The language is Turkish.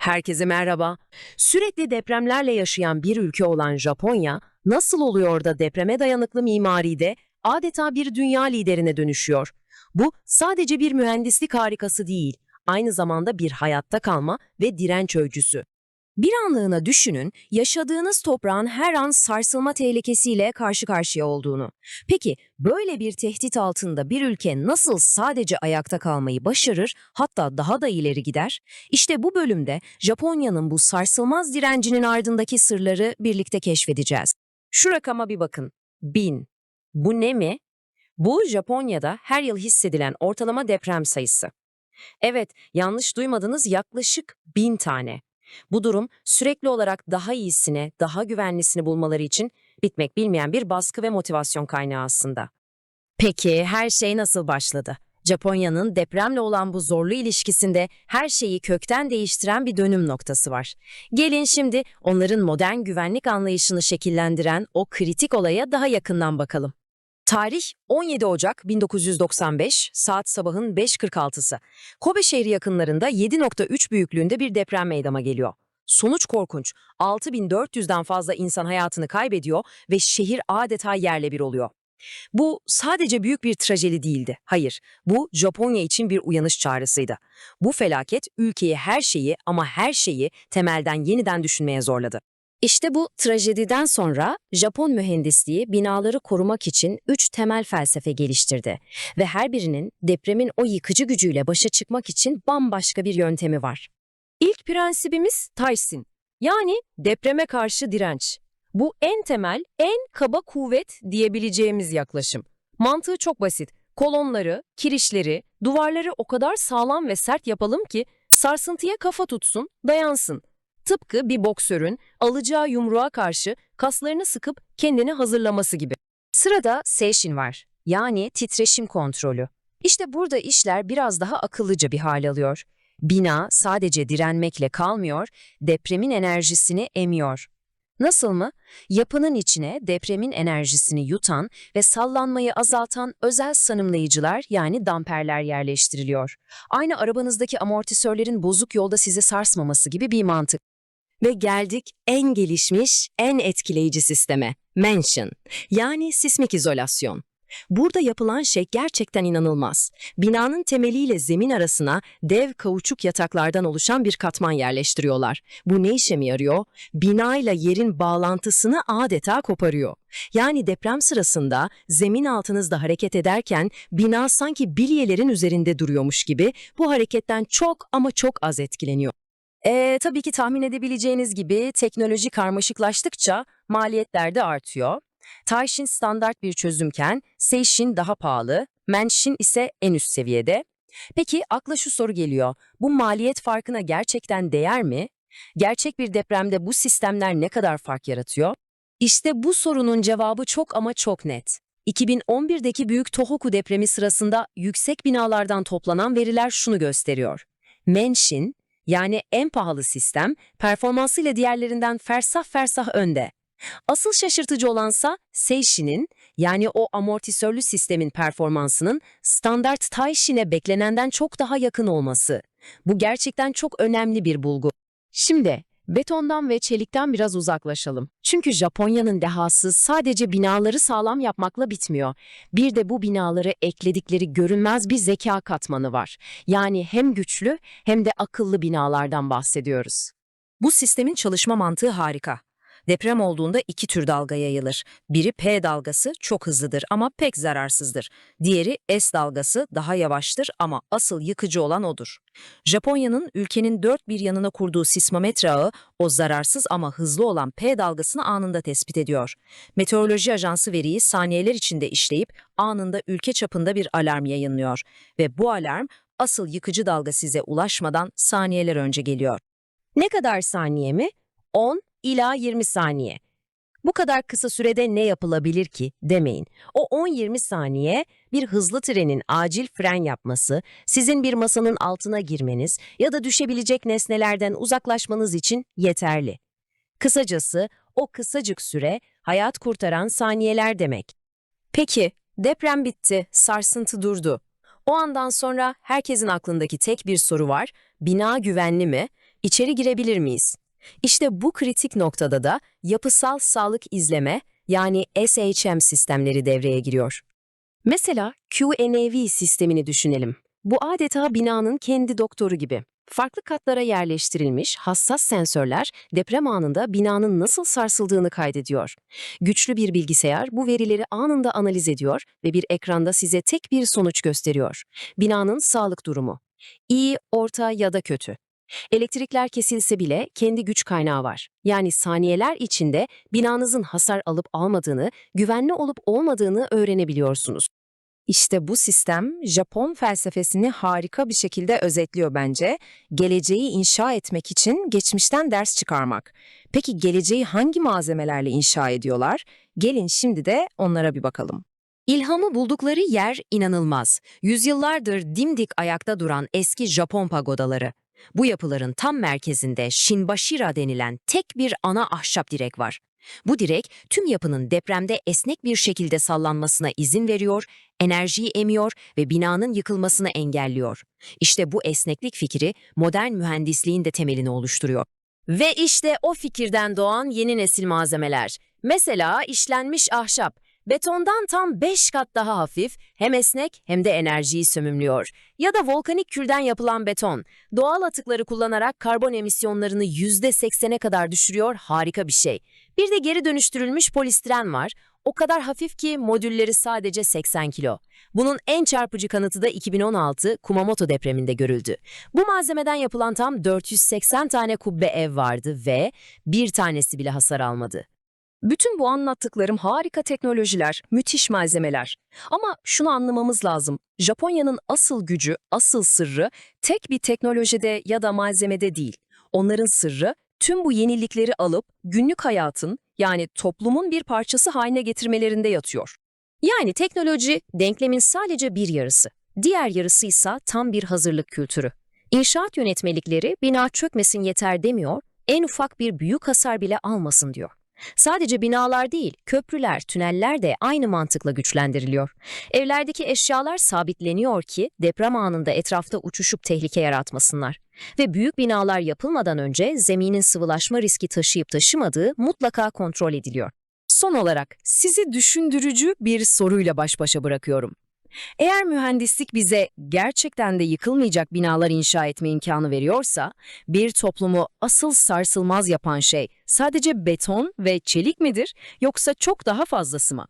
Herkese merhaba. Sürekli depremlerle yaşayan bir ülke olan Japonya, nasıl oluyor da depreme dayanıklı mimaride adeta bir dünya liderine dönüşüyor? Bu sadece bir mühendislik harikası değil, aynı zamanda bir hayatta kalma ve direnç öyküsü. Bir anlığına düşünün, yaşadığınız toprağın her an sarsılma tehlikesiyle karşı karşıya olduğunu. Peki böyle bir tehdit altında bir ülke nasıl sadece ayakta kalmayı başarır, hatta daha da ileri gider? İşte bu bölümde Japonya'nın bu sarsılmaz direncinin ardındaki sırları birlikte keşfedeceğiz. Şu rakama bir bakın. Bin. Bu ne mi? Bu Japonya'da her yıl hissedilen ortalama deprem sayısı. Evet, yanlış duymadınız yaklaşık bin tane. Bu durum sürekli olarak daha iyisine, daha güvenlisini bulmaları için bitmek bilmeyen bir baskı ve motivasyon kaynağı aslında. Peki her şey nasıl başladı? Japonya'nın depremle olan bu zorlu ilişkisinde her şeyi kökten değiştiren bir dönüm noktası var. Gelin şimdi onların modern güvenlik anlayışını şekillendiren o kritik olaya daha yakından bakalım. Tarih 17 Ocak 1995 saat sabahın 5.46'sı. Kobe şehri yakınlarında 7.3 büyüklüğünde bir deprem meydana geliyor. Sonuç korkunç. 6400'den fazla insan hayatını kaybediyor ve şehir adeta yerle bir oluyor. Bu sadece büyük bir trajedi değildi. Hayır, bu Japonya için bir uyanış çağrısıydı. Bu felaket ülkeyi her şeyi ama her şeyi temelden yeniden düşünmeye zorladı. İşte bu trajediden sonra Japon mühendisliği binaları korumak için üç temel felsefe geliştirdi ve her birinin depremin o yıkıcı gücüyle başa çıkmak için bambaşka bir yöntemi var. İlk prensibimiz Tyson, yani depreme karşı direnç. Bu en temel, en kaba kuvvet diyebileceğimiz yaklaşım. Mantığı çok basit. Kolonları, kirişleri, duvarları o kadar sağlam ve sert yapalım ki sarsıntıya kafa tutsun, dayansın. Tıpkı bir boksörün alacağı yumruğa karşı kaslarını sıkıp kendini hazırlaması gibi. Sırada Seishin var. Yani titreşim kontrolü. İşte burada işler biraz daha akıllıca bir hal alıyor. Bina sadece direnmekle kalmıyor, depremin enerjisini emiyor. Nasıl mı? Yapının içine depremin enerjisini yutan ve sallanmayı azaltan özel sanımlayıcılar yani damperler yerleştiriliyor. Aynı arabanızdaki amortisörlerin bozuk yolda sizi sarsmaması gibi bir mantık. Ve geldik en gelişmiş, en etkileyici sisteme, Mansion, yani sismik izolasyon. Burada yapılan şey gerçekten inanılmaz. Binanın temeliyle zemin arasına dev kauçuk yataklardan oluşan bir katman yerleştiriyorlar. Bu ne işe mi yarıyor? Binayla yerin bağlantısını adeta koparıyor. Yani deprem sırasında zemin altınızda hareket ederken bina sanki bilyelerin üzerinde duruyormuş gibi bu hareketten çok ama çok az etkileniyor. Ee, tabii ki tahmin edebileceğiniz gibi teknoloji karmaşıklaştıkça maliyetler de artıyor. Taishin standart bir çözümken Seishin daha pahalı, Menshin ise en üst seviyede. Peki akla şu soru geliyor. Bu maliyet farkına gerçekten değer mi? Gerçek bir depremde bu sistemler ne kadar fark yaratıyor? İşte bu sorunun cevabı çok ama çok net. 2011'deki büyük Tohoku depremi sırasında yüksek binalardan toplanan veriler şunu gösteriyor. Menshin, yani en pahalı sistem, performansıyla diğerlerinden fersah fersah önde. Asıl şaşırtıcı olansa Seishin'in yani o amortisörlü sistemin performansının standart Taishin'e beklenenden çok daha yakın olması. Bu gerçekten çok önemli bir bulgu. Şimdi betondan ve çelikten biraz uzaklaşalım. Çünkü Japonya'nın dehası sadece binaları sağlam yapmakla bitmiyor. Bir de bu binaları ekledikleri görünmez bir zeka katmanı var. Yani hem güçlü hem de akıllı binalardan bahsediyoruz. Bu sistemin çalışma mantığı harika. Deprem olduğunda iki tür dalga yayılır. Biri P dalgası çok hızlıdır ama pek zararsızdır. Diğeri S dalgası daha yavaştır ama asıl yıkıcı olan odur. Japonya'nın ülkenin dört bir yanına kurduğu sismometre ağı o zararsız ama hızlı olan P dalgasını anında tespit ediyor. Meteoroloji Ajansı veriyi saniyeler içinde işleyip anında ülke çapında bir alarm yayınlıyor ve bu alarm asıl yıkıcı dalga size ulaşmadan saniyeler önce geliyor. Ne kadar saniye mi? 10 ila 20 saniye. Bu kadar kısa sürede ne yapılabilir ki demeyin. O 10-20 saniye bir hızlı trenin acil fren yapması, sizin bir masanın altına girmeniz ya da düşebilecek nesnelerden uzaklaşmanız için yeterli. Kısacası o kısacık süre hayat kurtaran saniyeler demek. Peki, deprem bitti, sarsıntı durdu. O andan sonra herkesin aklındaki tek bir soru var. Bina güvenli mi? İçeri girebilir miyiz? İşte bu kritik noktada da yapısal sağlık izleme yani SHM sistemleri devreye giriyor. Mesela QNAV sistemini düşünelim. Bu adeta binanın kendi doktoru gibi. Farklı katlara yerleştirilmiş hassas sensörler deprem anında binanın nasıl sarsıldığını kaydediyor. Güçlü bir bilgisayar bu verileri anında analiz ediyor ve bir ekranda size tek bir sonuç gösteriyor. Binanın sağlık durumu. İyi, orta ya da kötü. Elektrikler kesilse bile kendi güç kaynağı var. Yani saniyeler içinde binanızın hasar alıp almadığını, güvenli olup olmadığını öğrenebiliyorsunuz. İşte bu sistem Japon felsefesini harika bir şekilde özetliyor bence. Geleceği inşa etmek için geçmişten ders çıkarmak. Peki geleceği hangi malzemelerle inşa ediyorlar? Gelin şimdi de onlara bir bakalım. İlhamı buldukları yer inanılmaz. Yüzyıllardır dimdik ayakta duran eski Japon pagodaları. Bu yapıların tam merkezinde Shinbashira denilen tek bir ana ahşap direk var. Bu direk tüm yapının depremde esnek bir şekilde sallanmasına izin veriyor, enerjiyi emiyor ve binanın yıkılmasını engelliyor. İşte bu esneklik fikri modern mühendisliğin de temelini oluşturuyor. Ve işte o fikirden doğan yeni nesil malzemeler. Mesela işlenmiş ahşap. Betondan tam 5 kat daha hafif, hem esnek hem de enerjiyi sömümlüyor. Ya da volkanik külden yapılan beton. Doğal atıkları kullanarak karbon emisyonlarını %80'e kadar düşürüyor, harika bir şey. Bir de geri dönüştürülmüş polistiren var. O kadar hafif ki modülleri sadece 80 kilo. Bunun en çarpıcı kanıtı da 2016 Kumamoto depreminde görüldü. Bu malzemeden yapılan tam 480 tane kubbe ev vardı ve bir tanesi bile hasar almadı. Bütün bu anlattıklarım harika teknolojiler, müthiş malzemeler. Ama şunu anlamamız lazım. Japonya'nın asıl gücü, asıl sırrı tek bir teknolojide ya da malzemede değil. Onların sırrı tüm bu yenilikleri alıp günlük hayatın yani toplumun bir parçası haline getirmelerinde yatıyor. Yani teknoloji denklemin sadece bir yarısı. Diğer yarısı ise tam bir hazırlık kültürü. İnşaat yönetmelikleri bina çökmesin yeter demiyor, en ufak bir büyük hasar bile almasın diyor. Sadece binalar değil, köprüler, tüneller de aynı mantıkla güçlendiriliyor. Evlerdeki eşyalar sabitleniyor ki deprem anında etrafta uçuşup tehlike yaratmasınlar. Ve büyük binalar yapılmadan önce zeminin sıvılaşma riski taşıyıp taşımadığı mutlaka kontrol ediliyor. Son olarak sizi düşündürücü bir soruyla baş başa bırakıyorum. Eğer mühendislik bize gerçekten de yıkılmayacak binalar inşa etme imkanı veriyorsa, bir toplumu asıl sarsılmaz yapan şey sadece beton ve çelik midir yoksa çok daha fazlası mı?